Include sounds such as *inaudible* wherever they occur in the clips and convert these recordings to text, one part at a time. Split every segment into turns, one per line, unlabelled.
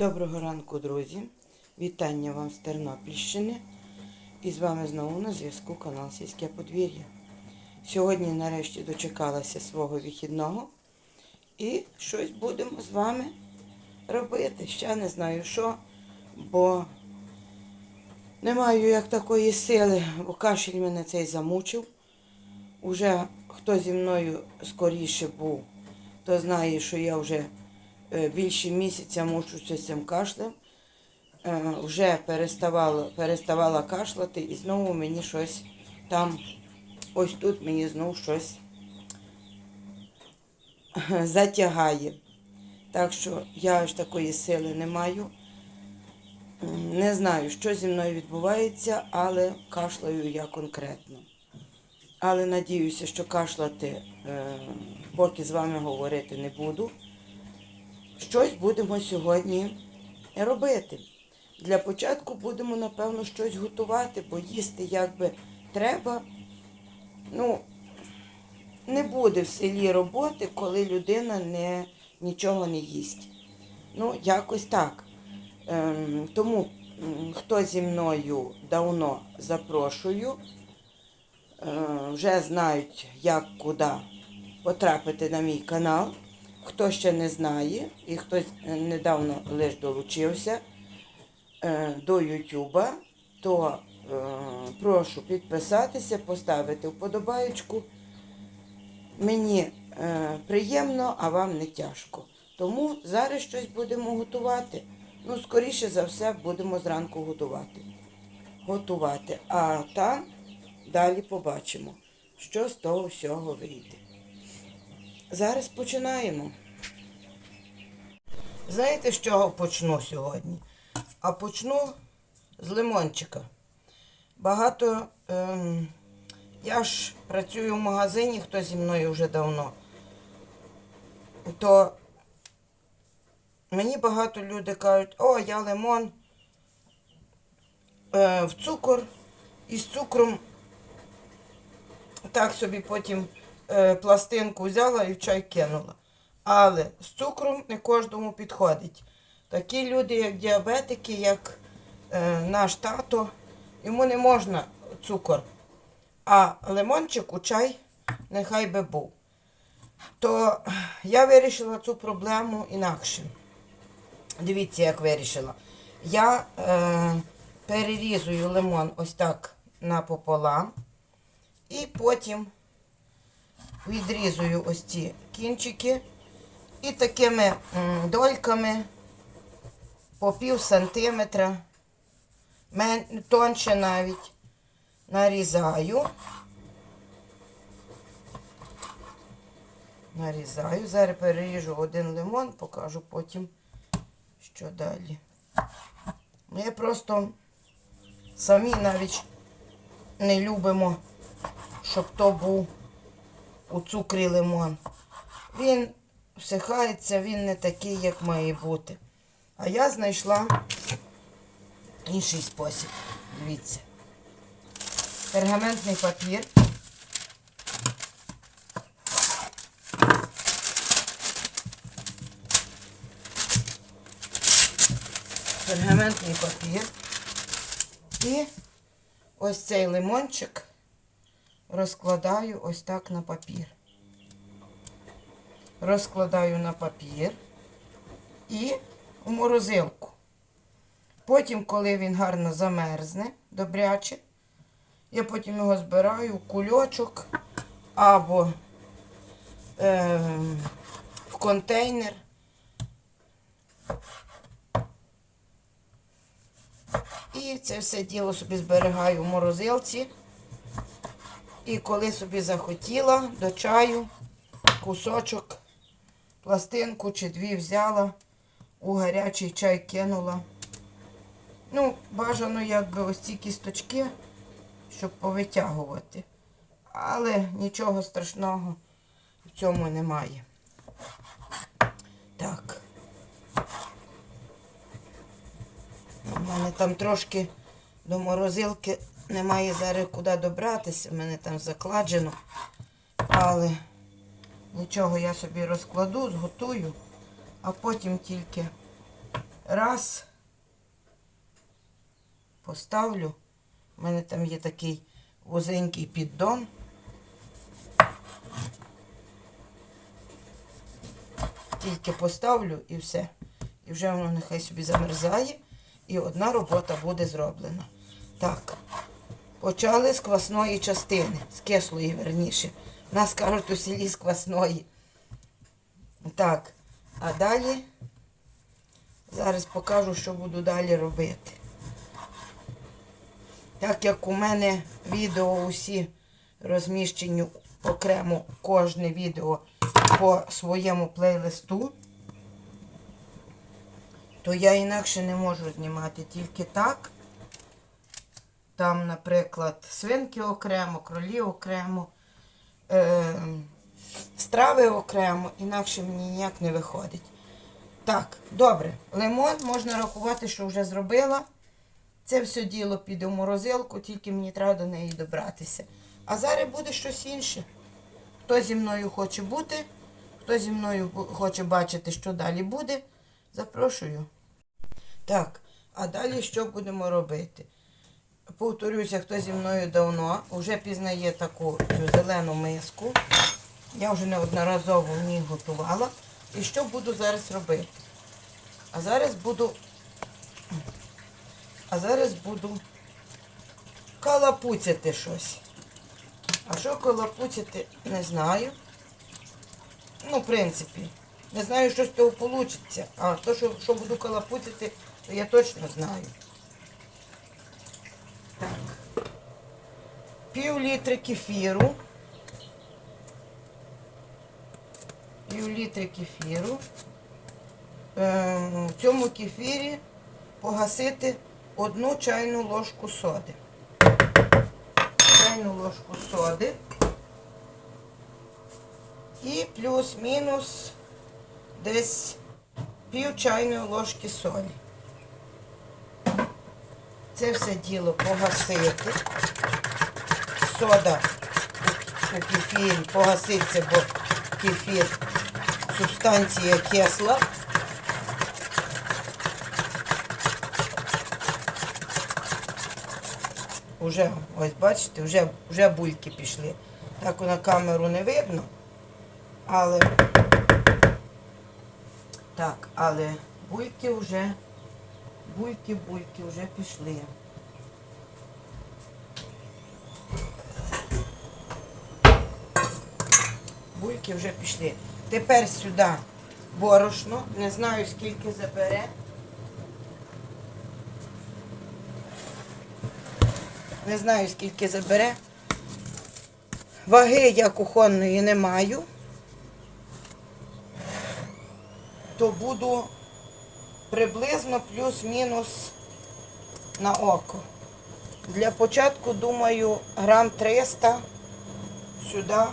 Доброго ранку, друзі! Вітання вам з Тернопільщини. І з вами знову на зв'язку канал Сільське подвір'я. Сьогодні нарешті дочекалася свого вихідного. І щось будемо з вами робити. Ще не знаю що, бо не маю як такої сили, бо кашель мене цей замучив. Уже хто зі мною скоріше був, то знає, що я вже більше місяця мучуся цим кашлем. Е, Вже переставала, переставала кашляти і знову мені щось там, ось тут мені знову щось *laughs* затягає. Так що я аж такої сили не маю. Не знаю, що зі мною відбувається, але кашляю я конкретно. Але надіюся, що кашляти, е, поки з вами говорити не буду. Щось будемо сьогодні робити. Для початку будемо, напевно, щось готувати, бо їсти якби треба. Ну, не буде в селі роботи, коли людина не, нічого не їсть. Ну, якось так. Ем, тому, хто зі мною давно запрошую, е, вже знають, як куди потрапити на мій канал. Хто ще не знає, і хтось е, недавно лише долучився е, до Ютуба, то е, прошу підписатися, поставити вподобаєчку. Мені е, приємно, а вам не тяжко. Тому зараз щось будемо готувати. Ну, скоріше за все, будемо зранку готувати. Готувати. А там далі побачимо, що з того всього вийде. Зараз починаємо. Знаєте, з чого почну сьогодні? А почну з лимончика. Багато. Ем, я ж працюю в магазині, хто зі мною вже давно. То мені багато людей кажуть, о, я лимон е, в цукор і з цукром так собі потім пластинку взяла і в чай кинула. Але з цукром не кожному підходить. Такі люди, як діабетики, як е, наш тато, йому не можна цукор. А лимончик у чай нехай би був. То я вирішила цю проблему інакше. Дивіться, як вирішила. Я е, перерізую лимон ось так напополам. І потім відрізую ось ці кінчики. І такими дольками по пів сантиметра, тонше навіть, нарізаю. Нарізаю. Зараз переріжу один лимон, покажу потім, що далі. Ми просто самі навіть не любимо, щоб то був у цукрі лимон. Він всихається, він не такий, як має бути. А я знайшла інший спосіб. Дивіться. Пергаментний папір. Пергаментний папір. І ось цей лимончик розкладаю ось так на папір. Розкладаю на папір і в морозилку. Потім, коли він гарно замерзне, добряче, я потім його збираю в кульочок або е, в контейнер. І це все діло собі зберігаю в морозилці. І коли собі захотіла до чаю, кусочок, пластинку чи дві взяла, у гарячий чай кинула. Ну, бажано якби ось ці кісточки, щоб повитягувати. Але нічого страшного в цьому немає. Так. У мене там трошки до морозилки немає зараз куди добратися, в мене там закладжено. Але нічого я собі розкладу, зготую, а потім тільки Раз. Поставлю. У мене там є такий вузенький піддон. Тільки поставлю і все. І вже воно нехай собі замерзає. І одна робота буде зроблена. Так. Почали з квасної частини, з кислої, верніше. Нас кажуть у селі з квасної. Так. А далі зараз покажу, що буду далі робити. Так як у мене відео усі розміщені окремо кожне відео по своєму плейлисту, то я інакше не можу знімати тільки так. Там, наприклад, свинки окремо, кролі окремо, е, страви окремо, інакше мені ніяк не виходить. Так, добре. Лимон можна рахувати, що вже зробила. Це все діло піде в морозилку, тільки мені треба до неї добратися. А зараз буде щось інше. Хто зі мною хоче бути, хто зі мною хоче бачити, що далі буде, запрошую. Так, а далі що будемо робити? Повторюся, хто зі мною давно, вже пізнає таку цю зелену миску. Я вже неодноразово в ній готувала. І що буду зараз робити? А зараз буду. А зараз буду калапуцяти щось. А що калапуцяти, не знаю. Ну, в принципі, не знаю, що з того вийде. А то, що, що буду калапуцяти, то я точно знаю. Пів літри кефіру. Пів літри кефіру. Е, в цьому кефірі погасити одну чайну ложку соди. Чайну ложку соди. І плюс-мінус десь пів чайної ложки солі. Це все діло погасити. Сода у кефірі погаситься, бо кефір субстанція кисла. Уже, ось бачите, вже, вже бульки пішли. Так на камеру не видно. Але так, але бульки вже, бульки, бульки вже пішли. Бульки вже пішли. Тепер сюди борошно. Не знаю скільки забере. Не знаю, скільки забере. Ваги я кухонної не маю. То буду приблизно плюс-мінус на око. Для початку, думаю, грам 300 сюди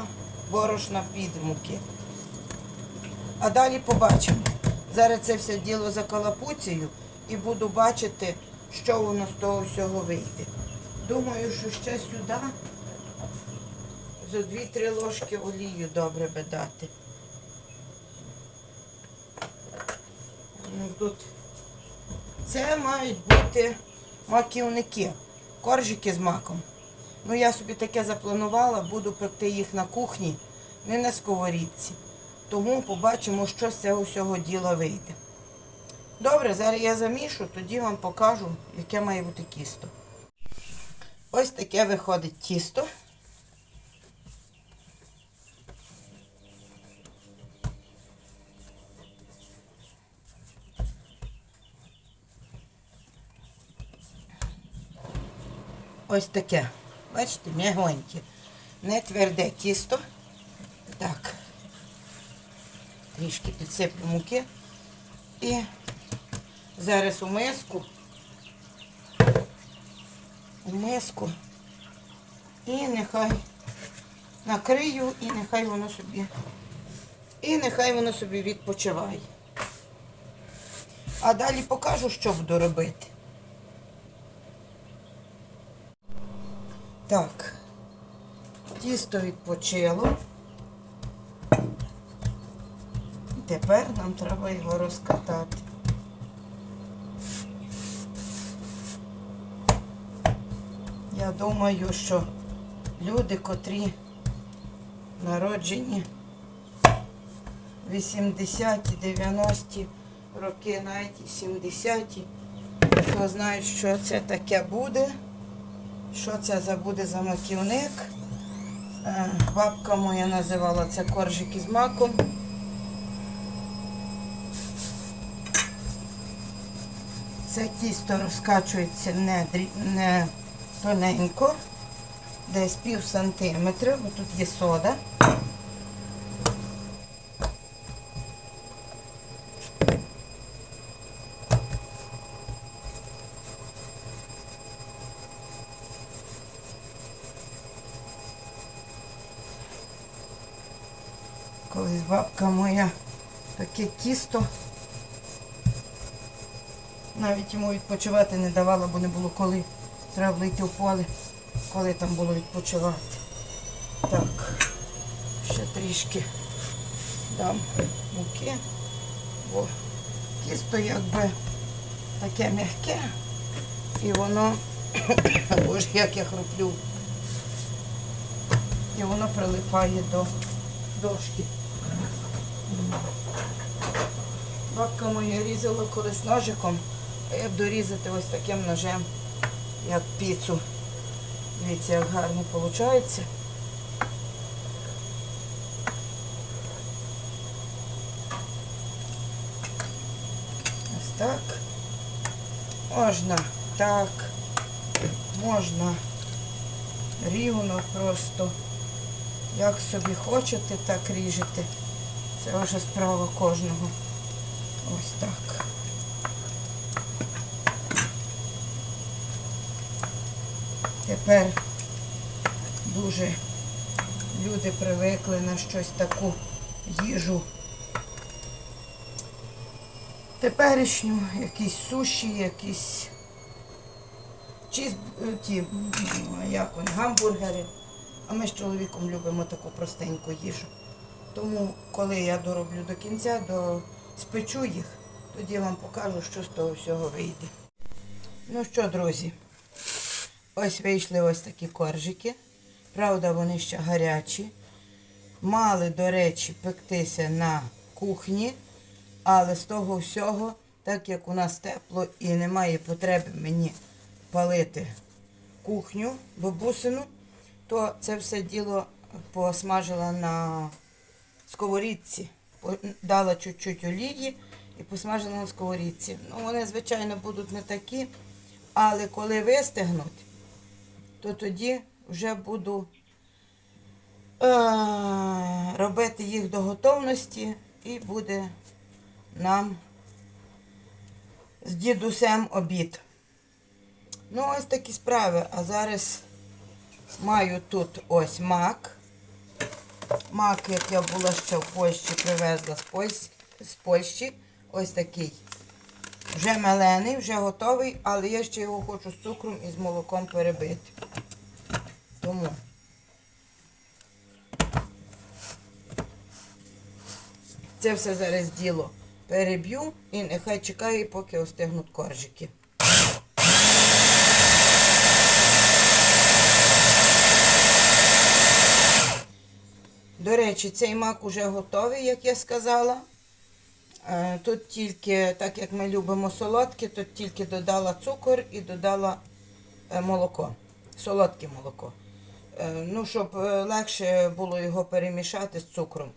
борошна під муки. А далі побачимо. Зараз це все діло закалапуцію і буду бачити, що воно з того всього вийде. Думаю, що ще сюди за 2-3 ложки олію добре би дати. Ну, тут це мають бути маківники, коржики з маком. Ну, я собі таке запланувала, буду пекти їх на кухні, не на сковорідці. Тому побачимо, що з цього всього діла вийде. Добре, зараз я замішу, тоді вам покажу, яке має бути тісто. Ось таке виходить тісто. Ось таке. Бачите, м'ягоньке. Не тверде тісто. Так. Трішки підсиплю муки. І зараз у миску. У миску. І нехай накрию, і нехай воно собі. І нехай воно собі відпочиває. А далі покажу, що буду робити. Так, тісто відпочило. І тепер нам треба його розкатати. Я думаю, що люди, котрі народжені 80-ті, 90-ті роки, навіть 70-ті, хто знає, що це таке буде що це за буде за маківник. Е, Бабка моя називала це коржик із маком. Це тісто розкачується не, не тоненько, десь пів сантиметра, бо тут є сода. Колись бабка моя таке тісто навіть йому відпочивати не давала, бо не було коли. Треба йти в поле, коли там було відпочивати. Так, ще трішки дам муки, бо тісто якби таке м'яке і воно, *coughs* боже, як я хроплю, і воно прилипає до дошки. Бабка моя різала колись ножиком, а я буду різати ось таким ножем, як піцу. Дивіться, як гарно виходить. Ось так. Можна так, можна рівно просто. Як собі хочете, так ріжете. Це вже справа кожного. Ось так. Тепер дуже люди привикли на щось таку їжу. Теперішню, якісь суші, якісь чіз, ті, як вони, гамбургери. А ми з чоловіком любимо таку простеньку їжу. Тому, коли я дороблю до кінця, до спечу їх, тоді вам покажу, що з того всього вийде. Ну що, друзі, ось вийшли ось такі коржики. Правда, вони ще гарячі. Мали, до речі, пектися на кухні, але з того всього, так як у нас тепло і немає потреби мені палити кухню, бабусину, то це все діло посмажила на сковорідці. Дала чуть-чуть олії і посмажила на сковорідці. Ну, вони, звичайно, будуть не такі, але коли вистигнуть, то тоді вже буду е, робити їх до готовності і буде нам з дідусем обід. Ну, ось такі справи. А зараз маю тут ось мак. Мак, як я була ще в Польщі, привезла з Польщі, з Польщі. Ось такий. Вже мелений, вже готовий, але я ще його хочу з цукром і з молоком перебити. Тому. Це все зараз діло переб'ю і нехай чекає, поки остигнуть коржики. До речі, цей мак уже готовий, як я сказала. Е, Тут тільки, так як ми любимо солодке, тут тільки додала цукор і додала е, молоко. Солодке молоко. Е, Ну, щоб легше було його перемішати з цукром.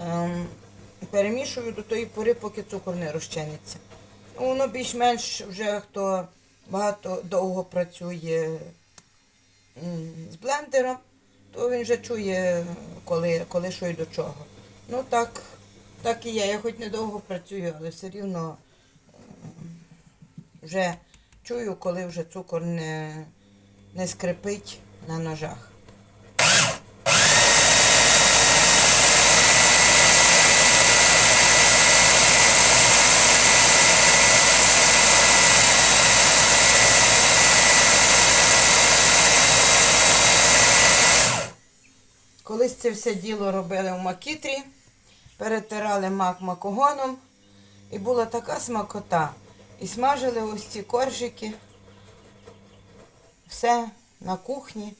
Ем, Перемішую до тої пори, поки цукор не розчиниться. Ну, Воно більш-менш вже хто багато довго працює з блендером, то він вже чує, коли, коли що й до чого. Ну так, так і є. Я хоч недовго працюю, але все рівно вже чую, коли вже цукор не, не скрипить на ножах. Колись це все діло робили в макітрі, перетирали мак макогоном, і була така смакота. І смажили ось ці коржики. Все на кухні,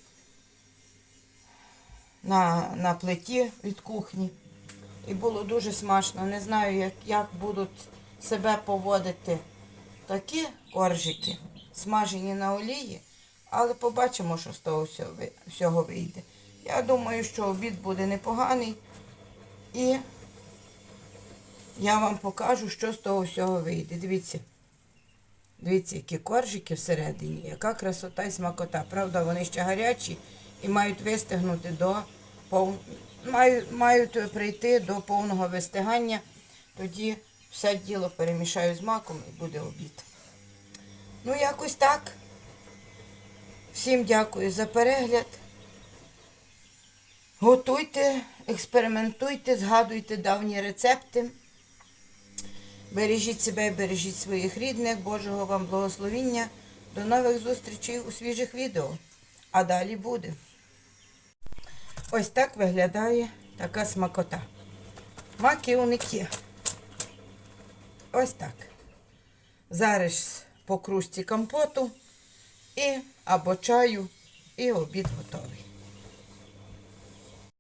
на, на плиті від кухні. І було дуже смачно. Не знаю, як, як будуть себе поводити такі коржики, смажені на олії, але побачимо, що з того всього вийде. Я думаю, що обід буде непоганий. І я вам покажу, що з того всього вийде. Дивіться. Дивіться, які коржики всередині, яка красота і смакота. Правда, вони ще гарячі і мають вистигнути до пов... мають, мають прийти до повного вистигання. Тоді все діло перемішаю з маком і буде обід. Ну, якось так. Всім дякую за перегляд. Готуйте, експериментуйте, згадуйте давні рецепти. Бережіть себе, бережіть своїх рідних, Божого вам благословіння. До нових зустрічей у свіжих відео. А далі буде. Ось так виглядає така смакота. Маки. Ось так. Зараз по кружці компоту і або чаю, і обід готовий.